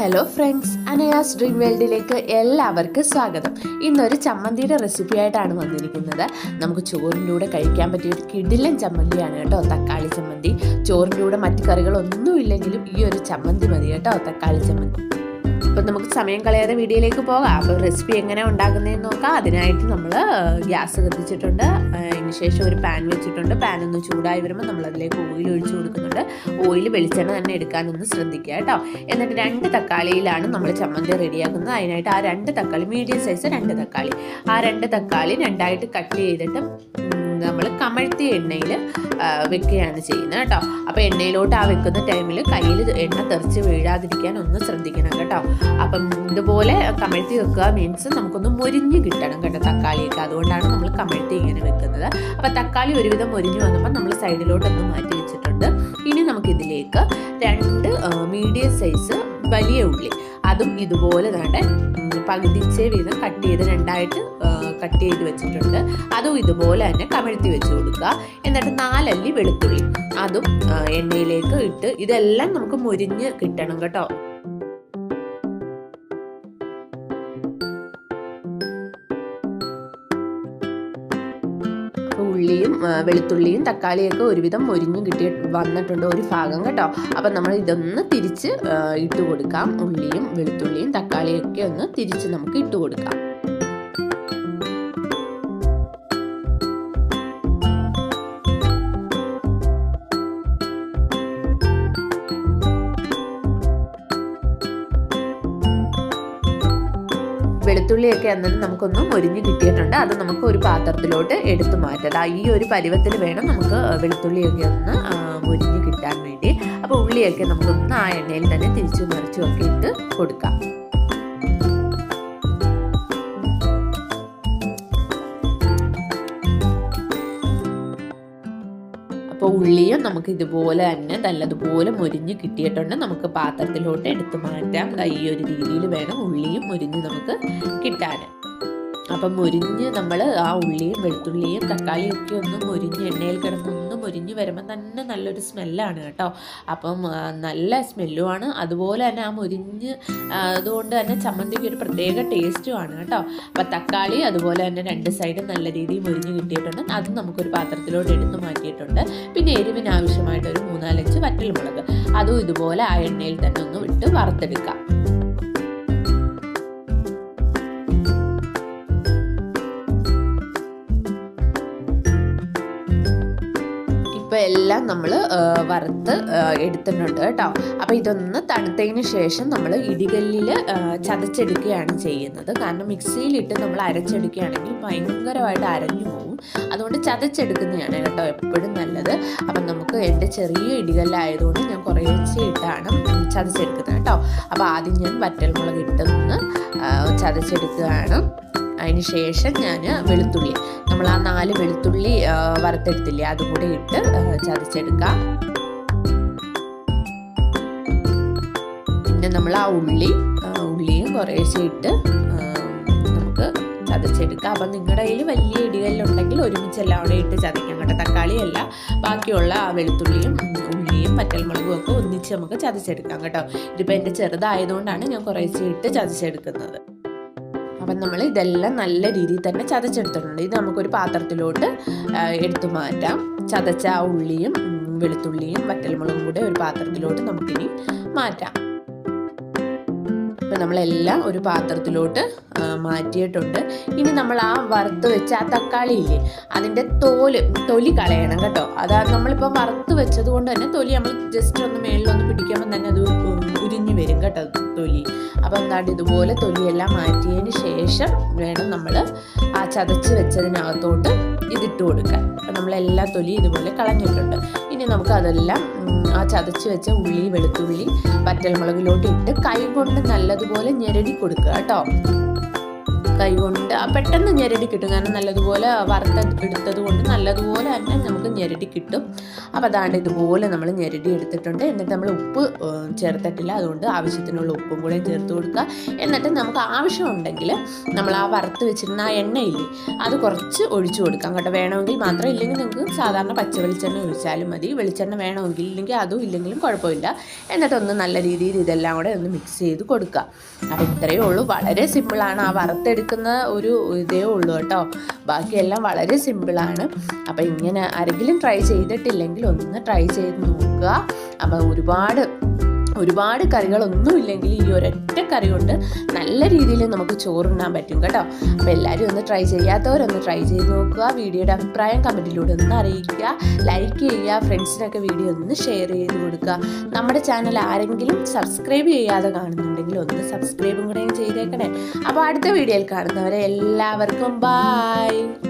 Hello friends അനയാസ് dream വേൾഡിലേക്ക് എല്ലാവർക്കും സ്വാഗതം. ഇന്നൊരു ചമ്മന്തിയുടെ റെസിപ്പി ആയിട്ടാണ് വന്നിരിക്കുന്നത്. നമുക്ക് ചോറിന്റെ കൂടെ കഴിക്കാൻ പറ്റിയ ഒരു കിടിലൻ ചമ്മന്തിയാണ് കേട്ടോ തക്കാളി ചമ്മന്തി. ചോറിന്റെ കൂടെ മറ്റു കറികളൊന്നും ഇല്ലെങ്കിലും ഈ ഒരു ചമ്മന്തി മതി കേട്ടോ തക്കാളി ചമ്മന്തി. അപ്പം നമുക്ക് സമയം കളയാതെ വീഡിയോയിലേക്ക് പോകാം. അപ്പോൾ റെസിപ്പി എങ്ങനെ ഉണ്ടാക്കുന്നതെന്ന് നോക്കാം. അതിനായിട്ട് നമ്മൾ ഗ്യാസ് കത്തിച്ചിട്ടുണ്ട്. അതിന് ശേഷം ഒരു പാൻ വെച്ചിട്ടുണ്ട്. പാൻ ഒന്ന് ചൂടായി വരുമ്പോൾ നമ്മൾ അതിലേക്ക് ഓയിൽ ഒഴിച്ചു കൊടുക്കുന്നുണ്ട്. ഓയിൽ വെളിച്ചെണ്ണ തന്നെ എടുക്കാനൊന്ന് ശ്രദ്ധിക്കുക കേട്ടോ. എന്നിട്ട് രണ്ട് തക്കാളിയിലാണ് നമ്മൾ ചമ്മന്തി റെഡിയാക്കുന്നത്. അതിനായിട്ട് ആ രണ്ട് തക്കാളി മീഡിയം സൈസ് രണ്ട് തക്കാളി. ആ രണ്ട് തക്കാളി രണ്ടായിട്ട് കട്ട് ചെയ്തിട്ട് നമ്മൾ കമഴ്ത്തി എണ്ണയിൽ വെക്കുകയാണ് ചെയ്യുന്നത് കേട്ടോ. അപ്പോൾ എണ്ണയിലോട്ട് ആ വെക്കുന്ന ടൈമിൽ കയ്യിൽ എണ്ണ തെറിച്ച് വീഴാതിരിക്കാൻ ഒന്ന് ശ്രദ്ധിക്കണം കേട്ടോ. അപ്പം ഇതുപോലെ കമഴ്ത്തി വെക്കുക മീൻസ് നമുക്കൊന്ന് മുരിഞ്ഞ് കിട്ടണം കേട്ടോ തക്കാളിയൊക്കെ. അതുകൊണ്ടാണ് നമ്മൾ കമഴ്ത്തി ഇങ്ങനെ വെക്കുന്നത്. അപ്പോൾ തക്കാളി ഒരുവിധം മുരിഞ്ഞ് വന്നപ്പോൾ നമ്മൾ സൈഡിലോട്ടൊന്ന് മാറ്റി വെച്ചിട്ടുണ്ട്. ഇനി നമുക്കിതിലേക്ക് രണ്ട് മീഡിയം സൈസ് വലിയ ഉള്ളി. അതും ഇതുപോലെ തന്നെ പകുതിച്ചേ വീതം കട്ട് ചെയ്ത് രണ്ടായിട്ട് കട്ട് ചെയ്ത് വെച്ചിട്ടുണ്ട്. അതും ഇതുപോലെ തന്നെ കമഴ്ത്തി വെച്ച് കൊടുക്കുക. എന്നിട്ട് നാലല്ലി വെളുത്തുള്ളി. അതും എണ്ണയിലേക്ക് ഇട്ട് ഇതെല്ലാം നമുക്ക് മുരിഞ്ഞ് കിട്ടണം കേട്ടോ. വെളുത്തുള്ളിയും തക്കാളിയൊക്കെ ഒരുവിധം മൊരിഞ്ഞു കിട്ടി വന്നിട്ടുണ്ട് ഒരു ഭാഗം കേട്ടോ. അപ്പം നമ്മൾ ഇതൊന്ന് തിരിച്ച് ഇട്ട് കൊടുക്കാം. ഉള്ളിയും വെളുത്തുള്ളിയും തക്കാളിയൊക്കെ ഒന്ന് തിരിച്ച് നമുക്ക് ഇട്ട് കൊടുക്കാം. വെളുത്തുള്ളിയൊക്കെ അന്നേരം നമുക്കൊന്ന് മൊരിഞ്ഞ് കിട്ടിയിട്ടുണ്ട്. അത് നമുക്ക് ഒരു പാത്രത്തിലോട്ട് എടുത്തു മാറ്റാം. ഈ ഒരു പരുവത്തിൽ വേണം നമുക്ക് വെളുത്തുള്ളിയൊക്കെ ഒന്ന് മൊരിഞ്ഞ് കിട്ടാൻ വേണ്ടി. അപ്പോൾ ഉള്ളിയൊക്കെ നമുക്കൊന്ന് ആ എണ്ണയിൽ തന്നെ തിരിച്ചു മറിച്ചും ഒക്കെ ഇട്ട് കൊടുക്കാം. ഉള്ളിയും നമുക്ക് ഇതുപോലെ തന്നെ നല്ലതുപോലെ മുരിഞ്ഞ് കിട്ടിയിട്ടുണ്ട്. നമുക്ക് പാത്രത്തിലോട്ട് എടുത്തു മാറ്റാം. ഈ ഒരു രീതിയിൽ വേണം ഉള്ളിയും മുരിഞ്ഞ് നമുക്ക് കിട്ടാൻ. അപ്പം മുരിഞ്ഞ് നമ്മൾ ആ ഉള്ളിയും വെളുത്തുള്ളിയും തക്കാളിയും ഒക്കെ ഒന്ന് മുരിഞ്ഞ് എണ്ണയിൽ കിടന്ന് ഒന്ന് മുരിഞ്ഞ് വരുമ്പോൾ തന്നെ നല്ലൊരു സ്മെല്ലാണ് കേട്ടോ. അപ്പം നല്ല സ്മെല്ലുമാണ്. അതുപോലെ തന്നെ ആ മുരിഞ്ഞ് അതുകൊണ്ട് തന്നെ ചമ്മന്തിക്ക് ഒരു പ്രത്യേക ടേസ്റ്റുമാണ് കേട്ടോ. അപ്പം തക്കാളി അതുപോലെ തന്നെ രണ്ട് സൈഡും നല്ല രീതിയിൽ മുരിഞ്ഞ് കിട്ടിയിട്ടുണ്ട്. അത് നമുക്കൊരു പാത്രത്തിലോട്ട് എടുത്തു മാറ്റിയിട്ടുണ്ട്. പിന്നെ എരിവിന് ആവശ്യമായിട്ട് ഒരു മൂന്നാലഞ്ച് വറ്റൽമുളക്. അതും ഇതുപോലെ ആ എണ്ണയിൽ തന്നെ ഒന്ന് വിട്ട് വറുത്തെടുക്കാം. എല്ലാം നമ്മൾ വറുത്ത് എടുത്തിട്ടുണ്ട് കേട്ടോ. അപ്പോൾ ഇതൊന്ന് തണുത്തതിന് ശേഷം നമ്മൾ ഇടികല്ലിൽ ചതച്ചെടുക്കുകയാണ് ചെയ്യുന്നത്. കാരണം മിക്സിയിലിട്ട് നമ്മൾ അരച്ചെടുക്കുകയാണെങ്കിൽ ഭയങ്കരമായിട്ട് അരഞ്ഞു പോകും അതുകൊണ്ട് ചതച്ചെടുക്കുന്നതാണ് കേട്ടോ എപ്പോഴും നല്ലത്. അപ്പം നമുക്ക് എന്റെ ചെറിയ ഇടികല്ലായതുകൊണ്ട് ഞാൻ കുറേശ്ശെ ഇട്ടാണ് ചതച്ചെടുക്കുന്നത് കേട്ടോ. അപ്പോൾ ആദ്യം ഞാൻ വറ്റൽമുളക് ഇട്ടൊന്ന് ചതച്ചെടുക്കുകയാണ്. അതിന് ശേഷം ഞാൻ വെളുത്തുള്ളി നമ്മൾ ആ നാല് വെളുത്തുള്ളി വറുത്തെടുത്തില്ലേ അതും കൂടി ഇട്ട് ചതച്ചെടുക്കാം. പിന്നെ നമ്മൾ ആ ഉള്ളി ഉള്ളിയും കുറേശ്ശെ ഇട്ട് നമുക്ക് ചതച്ചെടുക്കാം. അപ്പം നിങ്ങളുടെ കയ്യിൽ വലിയ ഇടികല്ലുണ്ടെങ്കിൽ ഒരുമിച്ച് എല്ലാം അവിടെ ഇട്ട് ചതയ്ക്കാം. കേട്ടോ തക്കാളിയല്ല ബാക്കിയുള്ള ആ വെളുത്തുള്ളിയും ഉള്ളിയും പറ്റൽമുളകും ഒക്കെ ഒന്നിച്ച് നമുക്ക് ചതച്ചെടുക്കാം കേട്ടോ. ഇതിപ്പോൾ എന്റെ ചെറുതായതുകൊണ്ടാണ് ഞാൻ കുറേശ്ശെ ഇട്ട് ചതച്ചെടുക്കുന്നത്. അപ്പം നമ്മൾ ഇതെല്ലാം നല്ല രീതിയിൽ തന്നെ ചതച്ചെടുത്തിട്ടുണ്ട്. ഇത് നമുക്കൊരു പാത്രത്തിലോട്ട് എടുത്തു മാറ്റാം. ചതച്ച ആ ഉള്ളിയും വെളുത്തുള്ളിയും വറ്റൽമുളകും കൂടെ ഒരു പാത്രത്തിലോട്ട് നമുക്കിനി മാറ്റാം. ഇപ്പം നമ്മളെല്ലാം ഒരു പാത്രത്തിലോട്ട് മാറ്റിയിട്ടുണ്ട്. ഇനി നമ്മൾ ആ വറുത്ത് വെച്ച ആ തക്കാളി ഇല്ലേ അതിന്റെ തോൽ തൊലി കളയണം കേട്ടോ. അതാ നമ്മളിപ്പോൾ വറുത്ത് വെച്ചത് കൊണ്ട് തന്നെ തൊലി നമ്മൾ ജസ്റ്റ് ഒന്ന് മേളിലൊന്ന് പിടിക്കുമ്പോൾ തന്നെ അത് കേട്ടോ തൊലി. അപ്പോൾ എന്താണ്ട് ഇതുപോലെ തൊലിയെല്ലാം മാറ്റിയതിന് ശേഷം വേണം നമ്മൾ ആ ചതച്ച് വെച്ചതിനകത്തോട്ട് ഇതിട്ട് കൊടുക്കാൻ. അപ്പം നമ്മളെല്ലാ തൊലി ഇതുപോലെ കളഞ്ഞിട്ടുണ്ട്. ഇനി നമുക്ക് അതെല്ലാം ആ ചതച്ച് വെച്ച ഉള്ളി വെളുത്തുള്ളി പറ്റൽമുളകിലോട്ട് ഇട്ട് കൈ കൊണ്ട് നല്ലതുപോലെ ഞെരടി കൊടുക്കുക കേട്ടോ. കൈ കൊണ്ട് ആ പെട്ടെന്ന് ഞെരടി കിട്ടും. കാരണം നല്ലതുപോലെ വറുത്ത എടുത്തത് കൊണ്ട് നല്ലതുപോലെ തന്നെ നമുക്ക് ഞെരടി കിട്ടും. അപ്പോൾ അതാണ്ട് ഇതുപോലെ നമ്മൾ ഞെരടി എടുത്തിട്ടുണ്ട്. എന്നിട്ട് നമ്മൾ ഉപ്പ് ചേർത്തിട്ടില്ല. അതുകൊണ്ട് ആവശ്യത്തിനുള്ള ഉപ്പും കൂടെ ചേർത്ത് കൊടുക്കുക. എന്നിട്ട് നമുക്ക് ആവശ്യമുണ്ടെങ്കിൽ നമ്മൾ ആ വറുത്ത് വെച്ചിരുന്ന ആ എണ്ണയില്ലേ അത് കുറച്ച് ഒഴിച്ചു കൊടുക്കാം കേട്ടോ. വേണമെങ്കിൽ മാത്രം ഇല്ലെങ്കിൽ നിങ്ങൾക്ക് സാധാരണ പച്ച വെളിച്ചെണ്ണ ഒഴിച്ചാലും മതി. വെളിച്ചെണ്ണ വേണമെങ്കിൽ ഇല്ലെങ്കിൽ അതും ഇല്ലെങ്കിലും കുഴപ്പമില്ല. എന്നിട്ടൊന്ന് നല്ല രീതിയിൽ ഇതെല്ലാം കൂടെ ഒന്ന് മിക്സ് ചെയ്ത് കൊടുക്കുക. അപ്പോൾ ഇത്രയേ ഉള്ളൂ. വളരെ സിമ്പിളാണ് ആ വറുത്തെടുക്കുന്ന ഒരു ഇതേ ഉള്ളൂ കേട്ടോ. ബാക്കിയെല്ലാം വളരെ സിമ്പിളാണ് അപ്പോൾ ഇങ്ങനെ ആരെങ്കിലും ട്രൈ ചെയ്തിട്ടില്ലെങ്കിൽ ഒന്ന് ട്രൈ ചെയ്ത് നോക്കുക. അപ്പോൾ ഒരുപാട് ഒരുപാട് കറികളൊന്നും ഇല്ലെങ്കിൽ ഈ ഒരൊറ്റ കറി കൊണ്ട് നല്ല രീതിയിൽ നമുക്ക് ചോറുണ്ണാൻ പറ്റും കേട്ടോ. അപ്പോൾ എല്ലാവരും ഒന്ന് ട്രൈ ചെയ്യാത്തവരൊന്ന് ട്രൈ ചെയ്ത് നോക്കുക. വീഡിയോയുടെ അഭിപ്രായം കമന്റിലൂടെ ഒന്ന് അറിയിക്കുക. ലൈക്ക് ചെയ്യുക. ഫ്രണ്ട്സിനൊക്കെ വീഡിയോ ഒന്ന് ഷെയർ ചെയ്ത് കൊടുക്കുക. നമ്മുടെ ചാനൽ ആരെങ്കിലും സബ്സ്ക്രൈബ് ചെയ്യാതെ കാണുന്നുണ്ടെങ്കിൽ ഒന്ന് സബ്സ്ക്രൈബും കൂടെ ചെയ്തേക്കണേ. അപ്പോൾ അടുത്ത വീഡിയോയിൽ കാണുന്നവരെ എല്ലാവർക്കും ബായ്